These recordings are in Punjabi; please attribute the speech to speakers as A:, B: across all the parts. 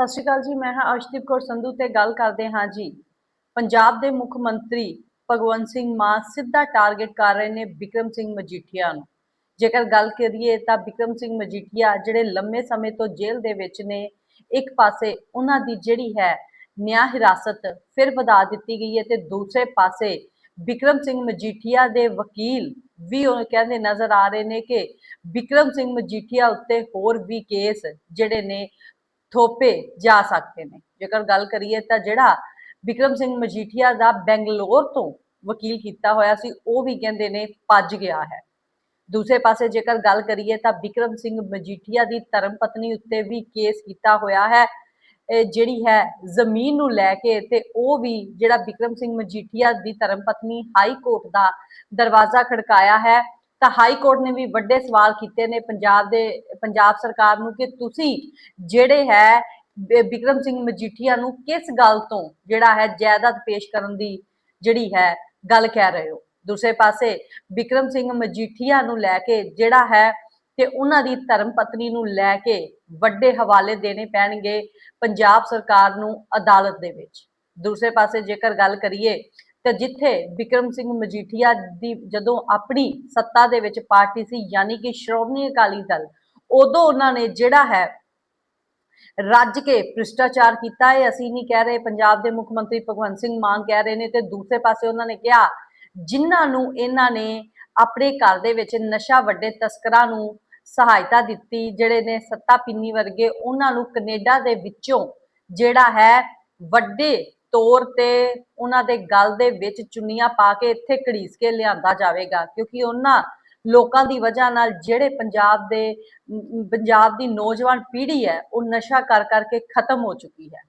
A: ਸਤਿ ਸ਼੍ਰੀ ਅਕਾਲ ਜੀ, ਮੈਂ ਹਾਂ ਅਰਸ਼ਦੀਪ ਕੌਰ ਸੰਧੂ ਤੇ ਗੱਲ ਕਰਦੇ ਹਾਂ ਜੀ। ਪੰਜਾਬ ਦੇ ਮੁੱਖ ਮੰਤਰੀ ਭਗਵੰਤ ਸਿੰਘ ਮਾਨ ਸਿੱਧਾ ਟਾਰਗੇਟ ਕਰ ਰਹੇ ਨੇ ਵਿਕਰਮ ਸਿੰਘ ਮਜੀਠੀਆ ਨੂੰ। ਜੇਕਰ ਗੱਲ ਕਰੀਏ ਤਾਂ ਵਿਕਰਮ ਸਿੰਘ ਮਜੀਠੀਆ ਜਿਹੜੇ ਲੰਮੇ ਸਮੇਂ ਤੋਂ ਜੇਲ੍ਹ ਦੇ ਵਿੱਚ ਨੇ, ਇੱਕ ਪਾਸੇ ਉਹਨਾਂ ਦੀ ਜਿਹੜੀ ਹੈ ਨਿਆਂ ਹਿਰਾਸਤ ਫਿਰ ਵਧਾ ਦਿੱਤੀ ਗਈ ਹੈ ਤੇ ਦੂਸਰੇ ਪਾਸੇ ਵਿਕਰਮ ਸਿੰਘ ਮਜੀਠੀਆ ਦੇ ਵਕੀਲ ਵੀ ਉਹ ਕਹਿੰਦੇ ਨਜ਼ਰ ਆ ਰਹੇ ਨੇ ਕਿ ਵਿਕਰਮ ਸਿੰਘ ਮਜੀਠੀਆ ਉੱਤੇ ਹੋਰ ਵੀ ਕੇਸ ਜਿਹੜੇ ਨੇ ਥੋਪੇ ਜਾ ਸਕਦੇ ਨੇ। ਜੇਕਰ ਗੱਲ ਕਰੀਏ ਤਾਂ ਜਿਹੜਾ ਵਿਕਰਮ ਸਿੰਘ ਮਜੀਠੀਆ ਦਾ ਬੈਂਗਲੌਰ ਤੋਂ ਵਕੀਲ ਕੀਤਾ ਹੋਇਆ ਸੀ, ਉਹ ਵੀ ਕਹਿੰਦੇ ਨੇ ਭੱਜ ਗਿਆ ਹੈ। ਦੂਸਰੇ ਪਾਸੇ ਜੇਕਰ ਗੱਲ ਕਰੀਏ ਤਾਂ ਵਿਕਰਮ ਸਿੰਘ ਮਜੀਠੀਆ ਦੀ ਧਰਮ ਪਤਨੀ ਉੱਤੇ ਵੀ ਕੇਸ ਕੀਤਾ ਹੋਇਆ ਹੈ। ਇਹ ਜਿਹੜੀ ਹੈ ਜ਼ਮੀਨ ਨੂੰ ਲੈ ਕੇ ਤੇ ਉਹ ਵੀ ਜਿਹੜਾ ਵਿਕਰਮ ਸਿੰਘ ਮਜੀਠੀਆ ਦੀ ਧਰਮ ਪਤਨੀ ਹਾਈ ਕੋਰਟ ਦਾ ਦਰਵਾਜ਼ਾ ਖੜਕਾਇਆ ਹੈ। ਤਾਂ ਹਾਈ ਕੋਰਟ ਨੇ ਵੀ ਵੱਡੇ ਸਵਾਲ ਕੀਤੇ ਨੇ ਪੰਜਾਬ ਦੇ, ਪੰਜਾਬ ਸਰਕਾਰ ਨੂੰ ਕਿ ਤੁਸੀਂ ਜਿਹੜੇ ਹੈ ਬਿਕਰਮ ਸਿੰਘ ਮਜੀਠੀਆ ਨੂੰ ਕਿਸ ਗੱਲ ਤੋਂ ਜਿਹੜਾ ਹੈ ਜਾਇਦਾਦ ਪੇਸ਼ ਕਰਨ ਦੀ ਜਿਹੜੀ ਹੈ ਗੱਲ ਕਹਿ ਰਹੇ ਹੋ? ਦੂਸਰੇ ਪਾਸੇ ਬਿਕਰਮ ਸਿੰਘ ਮਜੀਠੀਆ ਨੂੰ ਲੈ ਕੇ ਜਿਹੜਾ ਹੈ ਤੇ ਉਹਨਾਂ ਦੀ ਧਰਮ ਪਤਨੀ ਨੂੰ ਲੈ ਕੇ ਵੱਡੇ ਹਵਾਲੇ ਦੇਣੇ ਪੈਣਗੇ ਪੰਜਾਬ ਸਰਕਾਰ ਨੂੰ ਅਦਾਲਤ ਦੇ ਵਿੱਚ। ਦੂਸਰੇ ਪਾਸੇ ਜੇਕਰ ਗੱਲ ਕਰੀਏ ਤਾਂ ਜਿੱਥੇ ਵਿਕਰਮ ਸਿੰਘ ਮਜੀਠੀਆ ਦੀ ਜਦੋਂ ਆਪਣੀ ਸੱਤਾ ਦੇ ਵਿੱਚ ਪਾਰਟੀ ਸੀ, ਯਾਨੀ ਕਿ ਸ਼੍ਰੋਮਣੀ ਅਕਾਲੀ ਦਲ, ਉਦੋਂ ਉਹਨਾਂ ਨੇ ਜਿਹੜਾ ਹੈ ਰੱਜ ਕੇ ਭ੍ਰਿਸ਼ਟਾਚਾਰ ਕੀਤਾ। ਹੈ ਅਸੀਂ ਨਹੀਂ ਕਹਿ ਰਹੇ, ਪੰਜਾਬ ਦੇ ਮੁੱਖ ਮੰਤਰੀ ਭਗਵੰਤ ਸਿੰਘ ਮਾਨ ਕਹਿ ਰਹੇ ਨੇ ਤੇ ਦੂਸਰੇ ਪਾਸੇ ਉਹਨਾਂ ਨੇ ਕਿਹਾ, ਜਿਨ੍ਹਾਂ ਨੂੰ ਇਹਨਾਂ ਨੇ ਆਪਣੇ ਘਰ ਦੇ ਵਿੱਚ ਨਸ਼ਾ ਵੱਡੇ ਤਸਕਰਾਂ ਨੂੰ ਸਹਾਇਤਾ ਦਿੱਤੀ, ਜਿਹੜੇ ਨੇ ਸੱਤਾ ਪਿੰਨੀ ਵਰਗੇ, ਉਹਨਾਂ ਨੂੰ ਕੈਨੇਡਾ ਦੇ ਵਿੱਚੋਂ ਜਿਹੜਾ ਹੈ ਵੱਡੇ ਤੌਰ ਤੇ ਉਹਨਾਂ ਦੇ ਗਲ ਦੇ ਵਿੱਚ ਚੁੰਨੀਆਂ ਪਾ ਕੇ ਇੱਥੇ ਘੜੀਸ ਕੇ ਲਿਆਂਦਾ ਜਾਵੇਗਾ, ਕਿਉਂਕਿ ਉਹਨਾਂ ਲੋਕਾਂ ਦੀ ਵਜ੍ਹਾ ਨਾਲ ਜਿਹੜੇ ਪੰਜਾਬ ਦੇ ਪੰਜਾਬ ਦੀ ਨੌਜਵਾਨ ਪੀੜ੍ਹੀ ਹੈ, ਉਹ ਨਸ਼ਾ ਕਰ ਕਰਕੇ ਖਤਮ ਹੋ ਚੁੱਕੀ ਹੈ।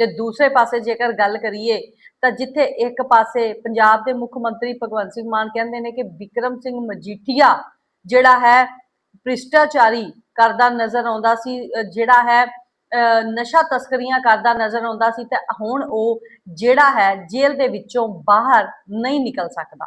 A: ਤੇ ਦੂਸਰੇ ਪਾਸੇ ਜੇਕਰ ਗੱਲ ਕਰੀਏ, ਤਾਂ ਜਿੱਥੇ ਇੱਕ ਪਾਸੇ ਪੰਜਾਬ ਦੇ ਮੁੱਖ ਮੰਤਰੀ ਭਗਵੰਤ ਸਿੰਘ ਮਾਨ ਕਹਿੰਦੇ ਨੇ ਕਿ ਵਿਕਰਮ ਸਿੰਘ ਮਜੀਠੀਆ ਜਿਹੜਾ ਹੈ ਭ੍ਰਿਸ਼ਟਾਚਾਰੀ ਕਰਦਾ ਨਜ਼ਰ ਆਉਂਦਾ ਸੀ ਜਿਹੜਾ ਹੈ ਨਸ਼ਾ ਤਸਕਰੀਆਂ ਕਰਦਾ ਨਜ਼ਰ ਆਉਂਦਾ ਸੀ ਤੇ ਹੁਣ ਉਹ ਜਿਹੜਾ ਹੈ ਜੇਲ੍ਹ ਦੇ ਵਿੱਚੋਂ ਬਾਹਰ ਨਹੀਂ ਨਿਕਲ ਸਕਦਾ।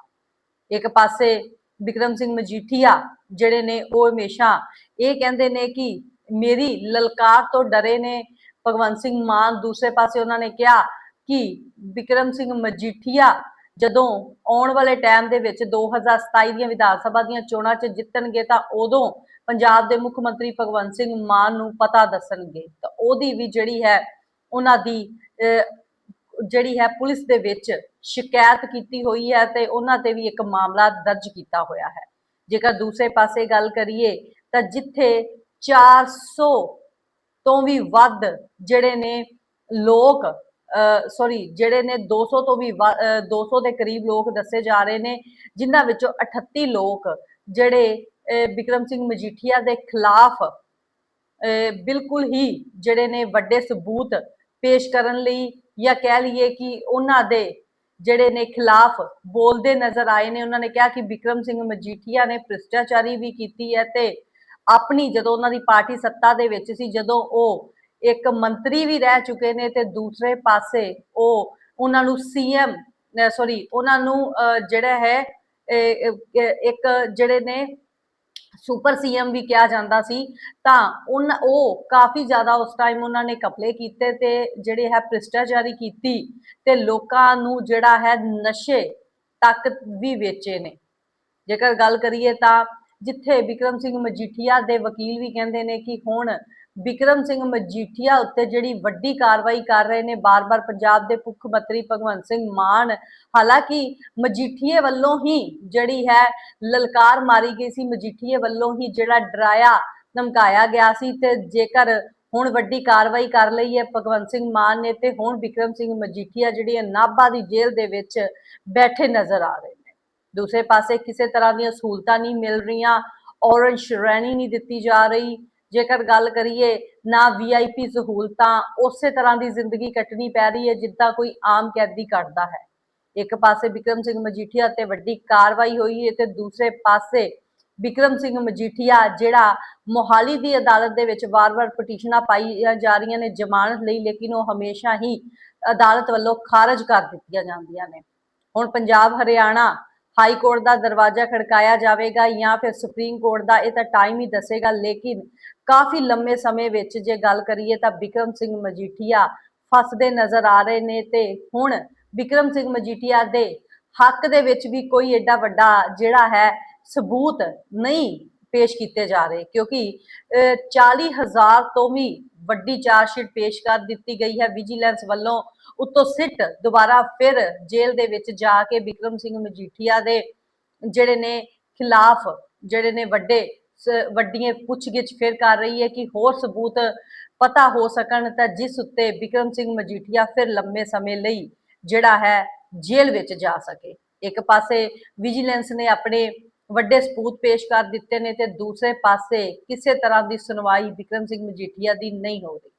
A: ਇੱਕ ਪਾਸੇ ਵਿਕਰਮ ਸਿੰਘ ਮਜੀਠੀਆ ਜਿਹੜੇ ਨੇ ਉਹ ਹਮੇਸ਼ਾ ਇਹ ਕਹਿੰਦੇ ਨੇ ਕਿ ਮੇਰੀ ਲਲਕਾਰ ਤੋਂ ਡਰੇ ਨੇ, ਭਗਵੰਤ ਸਿੰਘ ਮਾਨ ਦੂਸਰੇ ਪਾਸੇ ਉਹਨਾਂ ਨੇ ਕਿਹਾ ਕਿ ਵਿਕਰਮ ਸਿੰਘ ਮਜੀਠੀਆ ਜਦੋਂ ਆਉਣ ਵਾਲੇ ਟਾਈਮ ਦੇ ਵਿੱਚ 2027 ਦੀਆਂ ਵਿਧਾਨ ਸਭਾ ਦੀਆਂ ਚੋਣਾਂ 'ਚ ਜਿੱਤਣਗੇ ਤਾਂ ਉਦੋਂ ਪੰਜਾਬ ਦੇ ਮੁੱਖ ਮੰਤਰੀ ਭਗਵੰਤ ਸਿੰਘ ਮਾਨ ਨੂੰ ਪਤਾ ਦੱਸਣਗੇ, ਤਾਂ ਉਹਦੀ ਵੀ ਜਿਹੜੀ ਹੈ, ਉਹਨਾਂ ਦੀ ਜਿਹੜੀ ਹੈ ਪੁਲਿਸ ਦੇ ਵਿੱਚ ਸ਼ਿਕਾਇਤ ਕੀਤੀ ਹੋਈ ਹੈ ਤੇ ਉਹਨਾਂ ਤੇ ਵੀ ਇੱਕ ਮਾਮਲਾ ਦਰਜ ਕੀਤਾ ਹੋਇਆ ਹੈ। ਜੇਕਰ ਦੂਸਰੇ ਪਾਸੇ ਗੱਲ ਕਰੀਏ, ਤਾਂ ਜਿੱਥੇ 400 ਤੋਂ ਵੀ ਵੱਧ ਜਿਹੜੇ ਨੇ ਲੋਕ ਸੌਰੀ ਜਿਹੜੇ ਨੇ 200 ਤੋਂ ਵੀ ਵੱਧ- ਅਹ 200 ਦੇ ਕਰੀਬ ਲੋਕ ਦੱਸੇ ਜਾ ਰਹੇ ਨੇ, ਜਿਨ੍ਹਾਂ ਵਿੱਚੋਂ 38 ਲੋਕ ਜਿਹੜੇ ਬਿਕਰਮ ਸਿੰਘ ਮਜੀਠੀਆ ਦੇ ਖਿਲਾਫ ਬਿਲਕੁਲ ਹੀ ਜਿਹੜੇ ਨੇ ਵੱਡੇ ਸਬੂਤ ਪੇਸ਼ ਕਰਨ ਲਈ ਜਾਂ ਕਹਿ ਲਈਏ ਕਿ ਉਹਨਾਂ ਦੇ ਜਿਹੜੇ ਨੇ ਖਿਲਾਫ ਬੋਲਦੇ ਨਜ਼ਰ ਆਏ ਨੇ ਉਹਨਾਂ ਨੇ ਕਿਹਾ ਕਿ ਵਿਕਰਮ ਸਿੰਘ ਮਜੀਠੀਆ ਨੇ ਭ੍ਰਿਸ਼ਟਾਚਾਰੀ ਵੀ ਕੀਤੀ ਹੈ ਤੇ ਆਪਣੀ ਜਦੋਂ ਉਹਨਾਂ ਦੀ ਪਾਰਟੀ ਸੱਤਾ ਦੇ ਵਿੱਚ ਸੀ ਜਦੋਂ ਉਹ ਇੱਕ ਮੰਤਰੀ ਵੀ ਰਹਿ ਚੁੱਕੇ ਨੇ ਤੇ ਦੂਸਰੇ ਪਾਸੇ ਉਹ ਉਹਨਾਂ ਨੂੰ ਸੀਐਮ ਸੌਰੀ ਉਹਨਾਂ ਨੂੰ ਅਹ, ਜਿਹੜਾ ਹੈ ਇਹ, ਇੱਕ ਜਿਹੜੇ ਨੇ ਸੁਪਰ ਸੀਐਮ ਵੀ ਕਿਹਾ ਜਾਂਦਾ ਸੀ, ਤਾਂ ਉਨ, ਉਹ ਕਾਫੀ ਜ਼ਿਆਦਾ ਉਸ ਟਾਈਮ ਉਹਨਾਂ ਨੇ ਕਪਲੇ ਕੀਤੇ ਤੇ ਜਿਹੜੇ ਹੈ ਭ੍ਰਿਸ਼ਟਾਚਾਰੀ ਕੀਤੀ ਤੇ ਲੋਕਾਂ ਨੂੰ ਜਿਹੜਾ ਹੈ ਨਸ਼ੇ ਤੱਕ ਵੀ ਵੇਚੇ ਨੇ। ਜੇਕਰ ਗੱਲ ਕਰੀਏ ਤਾਂ ਜਿੱਥੇ ਵਿਕਰਮ ਸਿੰਘ ਮਜੀਠੀਆ ਦੇ ਵਕੀਲ ਵੀ ਕਹਿੰਦੇ ਨੇ ਕਿ ਹੁਣ ਵਿਕਰਮ ਸਿੰਘ ਮਜੀਠੀਆ ਉੱਤੇ ਜਿਹੜੀ ਵੱਡੀ ਕਾਰਵਾਈ ਕਰ ਰਹੇ ਨੇ, ਬਾਰ-ਬਾਰ ਪੰਜਾਬ ਦੇ ਮੁੱਖ ਮੰਤਰੀ ਭਗਵੰਤ ਸਿੰਘ ਮਾਨ, ਹਾਲਾਂਕਿ ਮਜੀਠੀਏ ਵੱਲੋਂ ਹੀ ਜਿਹੜੀ ਹੈ ਲਲਕਾਰ ਮਾਰੀ ਗਈ ਸੀ, ਮਜੀਠੀਏ ਵੱਲੋਂ ਹੀ ਜਿਹੜਾ ਡਰਾਇਆ, ਧਮਕਾਇਆ ਗਿਆ ਸੀ ਤੇ ਜੇਕਰ ਹੁਣ ਵੱਡੀ ਕਾਰਵਾਈ ਕਰ ਲਈ ਹੈ ਭਗਵੰਤ ਸਿੰਘ ਮਾਨ ਨੇ ਤੇ ਹੁਣ ਵਿਕਰਮ ਸਿੰਘ ਮਜੀਠੀਆ ਜਿਹੜੀ ਹੈ ਨਾਭਾ ਦੀ ਜੇਲ੍ਹ ਦੇ ਵਿੱਚ ਬੈਠੇ ਨਜ਼ਰ ਆ ਰਹੇ ਨੇ। ਦੂਸਰੇ ਪਾਸੇ ਕਿਸੇ ਤਰ੍ਹਾਂ ਦੀਆਂ ਸਹੂਲਤਾਂ ਨਹੀਂ ਮਿਲ ਰਹੀਆਂ, ਔਰੰਜ ਸ਼੍ਰੇਣੀ ਨਹੀਂ ਦਿੱਤੀ ਜਾ ਰਹੀ ਜੇਕਰ ਗੱਲ ਕਰੀਏ ਨਾ ਵੀਆਈਪੀ ਸਹੂਲਤਾਂ, ਉਸੇ ਤਰ੍ਹਾਂ ਦੀ ਜ਼ਿੰਦਗੀ ਕੱਟਣੀ ਪੈ ਰਹੀ ਹੈ ਜਿੱਦਾਂ ਕੋਈ ਆਮ ਕੈਦੀ ਕੱਟਦਾ ਹੈ। ਇੱਕ ਪਾਸੇ ਵਿਕਰਮ ਸਿੰਘ ਮਜੀਠੀਆ ਤੇ ਵੱਡੀ ਕਾਰਵਾਈ ਹੋਈ ਹੈ ਤੇ ਦੂਸਰੇ ਪਾਸੇ ਵਿਕਰਮ ਸਿੰਘ ਮਜੀਠੀਆ ਜਿਹੜਾ ਮੋਹਾਲੀ ਦੀ ਅਦਾਲਤ ਦੇ ਵਿੱਚ ਵਾਰ-ਵਾਰ ਪਟੀਸ਼ਨਾਂ ਪਾਈਆਂ ਜਾ ਰਹੀਆਂ ਨੇ ਜ਼ਮਾਨਤ ਲਈ, ਲੇਕਿਨ ਉਹ ਹਮੇਸ਼ਾ ਹੀ ਅਦਾਲਤ ਵੱਲੋਂ ਖਾਰਜ ਕਰ ਦਿੱਤੀਆਂ ਜਾਂਦੀਆਂ ਨੇ। ਹੁਣ ਪੰਜਾਬ, ਹਰਿਆਣਾ ਹਾਈ ਕੋਰਟ ਦਾ ਦਰਵਾਜ਼ਾ ਖੜਕਾਇਆ ਜਾਵੇਗਾ ਜਾਂ ਫਿਰ ਸੁਪਰੀਮ ਕੋਰਟ ਦਾ, ਇਹ ਤਾਂ ਟਾਈਮ ਹੀ ਦੱਸੇਗਾ, ਲੇਕਿਨ ਕਾਫੀ ਲੰਮੇ ਸਮੇਂ ਵਿੱਚ ਜੇ ਗੱਲ ਕਰੀਏ ਤਾਂ ਬਿਕਰਮ ਸਿੰਘ ਮਜੀਠੀਆ ਫਸਦੇ ਨਜ਼ਰ ਆ ਰਹੇ ਨੇ ਤੇ ਹੁਣ ਬਿਕਰਮ ਸਿੰਘ ਮਜੀਠੀਆ ਦੇ ਹੱਕ ਦੇ ਵਿੱਚ ਵੀ ਕੋਈ ਐਡਾ ਵੱਡਾ ਜਿਹੜਾ ਹੈ ਸਬੂਤ ਨਹੀਂ ਪੇਸ਼ ਕੀਤੇ ਜਾ ਰਹੇ ਕਿਉਂਕਿ ਅਹ, 40000 ਤੋਂ ਵੀ ਵੱਡੀ ਚਾਰਜਸ਼ੀਟ ਪੇਸ਼ ਕਰ ਦਿੱਤੀ ਗਈ ਹੈ ਵਿਜੀਲੈਂਸ ਵੱਲੋਂ ਉੱਤੋਂ ਸਿੱਟ ਦੁਬਾਰਾ ਫਿਰ ਜੇਲ੍ਹ ਦੇ ਵਿੱਚ ਜਾ ਕੇ ਬਿਕਰਮ ਸਿੰਘ ਮਜੀਠੀਆ ਦੇ ਜਿਹੜੇ ਨੇ ਖਿਲਾਫ ਜਿਹੜੇ ਨੇ ਵੱਡੇ ਵੱਡੀਆਂ ਪੁੱਛਗਿੱਛ ਫਿਰ ਕਰ ਰਹੀ ਹੈ ਕਿ ਹੋਰ ਸਬੂਤ ਪਤਾ ਹੋ ਸਕਣ ਤਾਂ ਜਿਸ ਉੱਤੇ ਬਿਕਰਮ ਸਿੰਘ ਮਜੀਠੀਆ ਫਿਰ ਲੰਮੇ ਸਮੇਂ ਲਈ ਜਿਹੜਾ ਹੈ ਜੇਲ੍ਹ ਵਿੱਚ ਜਾ ਸਕੇ। ਇੱਕ ਪਾਸੇ ਵਿਜੀਲੈਂਸ ਨੇ ਆਪਣੇ ਵੱਡੇ ਸਪੂਤ ਪੇਸ਼ ਕਰ ਦਿੱਤੇ ਨੇ ਤੇ ਦੂਸਰੇ ਪਾਸੇ ਕਿਸੇ ਤਰ੍ਹਾਂ ਦੀ ਸੁਣਵਾਈ ਬਿਕਰਮ ਸਿੰਘ ਮਜੀਠੀਆ ਦੀ ਨਹੀਂ ਹੋ ਰਹੀ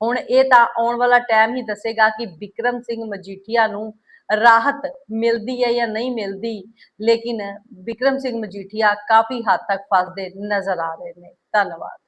A: ਹੁਣ ਇਹ ਤਾਂ ਆਉਣ ਵਾਲਾ ਟਾਈਮ ਹੀ ਦੱਸੇਗਾ ਕਿ ਬਿਕਰਮ ਸਿੰਘ ਮਜੀਠੀਆ ਨੂੰ ਰਾਹਤ ਮਿਲਦੀ ਹੈ ਜਾਂ ਨਹੀਂ ਮਿਲਦੀ, ਲੇਕਿਨ ਬਿਕਰਮ ਸਿੰਘ ਮਜੀਠੀਆ ਕਾਫੀ ਹੱਦ ਤੱਕ ਫਸਦੇ ਨਜ਼ਰ ਆ ਰਹੇ ਨੇ। ਧੰਨਵਾਦ।